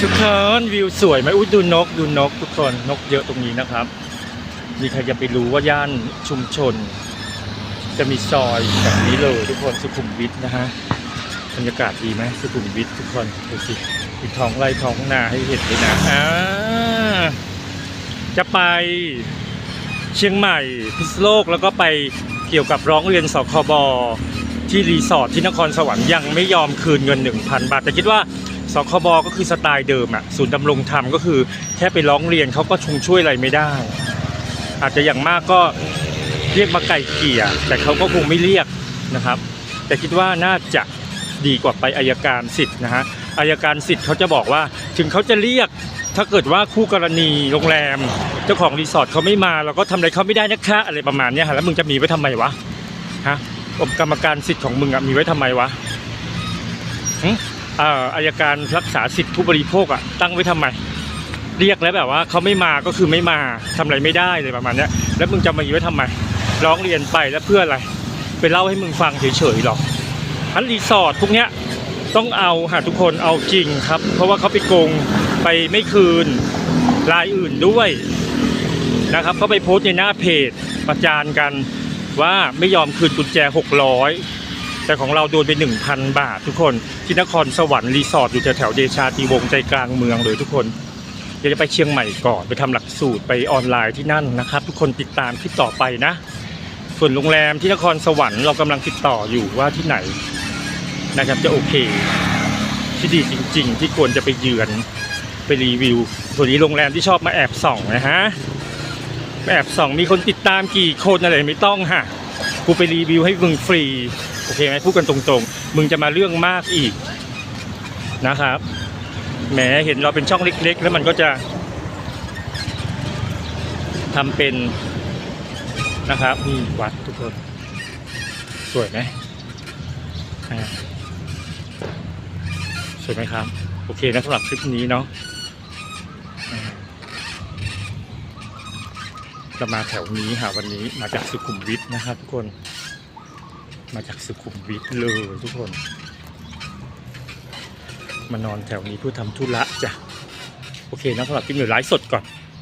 ทุกคนวิวสวยไหมอุ้ยดูนกดูนกทุกคนนกเยอะตรงนี้นะครับมีใครจะไปรู้ว่าย่านชุมชน จะมีซอยแบบนี้เลยทุกคนสุขุมวิทนะฮะบรรยากาศดีไหมสุขุมวิททุกคนดูสิมีท้องไร่ท้องนาให้เห็นเลยนะอ่าจะไปเชียงใหม่พิษโลกแล้วก็ไปเกี่ยวกับร้องเรียนสคบที่รีสอร์ทที่นครสวรรค์ยังไม่ยอมคืนเงิน 1,000 บาท แต่คิดว่า สคบก็คือสไตล์เดิมอะศูนย์ดำรงธรรมก็คือแค่ไปร้องเรียนเขาก็ชงช่วยอะไรไม่ได้ อาจจะอย่างมากก็เรียกมาไก่เกลี่ยแต่เขาก็คงไม่เรียกนะครับ แต่คิดว่าน่าจะดีกว่าไปอายการสิทธิ์นะฮะอายการสิทธิ์เขาจะบอกว่าถึงเขาจะเรียกถ้าเกิดว่าคู่กรณีโรงแรม เจ้าของรีสอร์ทเขาไม่มาเราก็ทำอะไรเขาไม่ได้นะคะอะไรประมาณนี้ฮะแล้วมึงจะมีไว้ทำไมวะฮะองค์กรรมการสิทธิ์ของมึงอะมีไว้ทำไมวะ อ่ออายการรักษาสิทธิผู้บริโภคอะตั้งไว้ทำไม เรียกแล้วแบบว่าเขาไม่มาก็คือไม่มาทำอะไรไม่ได้เลยประมาณนี้แล้วมึงจะมาอยู่ไว้ทำไมร้องเรียนไปแล้วเพื่ออะไร ไปเล่าให้มึงฟังเฉยๆหรอกอันรีสอร์ทพวกเนี้ยต้องเอาหาทุกคนเอาจริงครับ เพราะว่าเขาไปโกงไปไม่คืนรายอื่นด้วยนะครับเขาไปโพสต์ในหน้าเพจประจานกันว่าไม่ยอมคืนกุญแจ 600 แต่ของเราโดนไป 1,000 บาททุกคนที่นครสวรรค์รีสอร์ทอยู่แถวๆเดชาตีวงใจกลางเมืองเลยทุกคนเดี๋ยวจะไปเชียงใหม่ก่อนไปทำหลักสูตรไปออนไลน์ที่นั่นนะครับ ทุกคนติดตามคลิปต่อไปนะ ส่วนโรงแรมที่นครสวรรค์เรากำลังติดต่ออยู่ว่าที่ไหนนะครับจะโอเค ที่ดีจริง ๆ ที่ควรจะไปเยือนไปรีวิวส่วนนี้โรงแรมที่ชอบมาแอบส่องนะฮะแอบส่องมีคนติดตามกี่คนอะไรไม่ต้องฮะกูไปรีวิวให้มึงฟรี โอเคไหมพูดกันตรงๆ มึงจะมาเรื่องมากอีกนะครับแหมเห็นเราเป็นช่องเล็ก ๆ แล้วมันก็จะทำเป็นนะครับนี่วัดทุกคน สวยไหมสวยไหมครับ โอเคนะสำหรับคลิปนี้เนาะอ่าจะมาแถวนี้ค่ะวันนี้มาจากสุขุมวิทนะครับทุกคน มาจากสุขุมวิทเลยทุกคน มานอนแถวนี้เพื่อทำธุระจ้ะ โอเคนะสำหรับกินอยู่ไลฟ์สดก่อน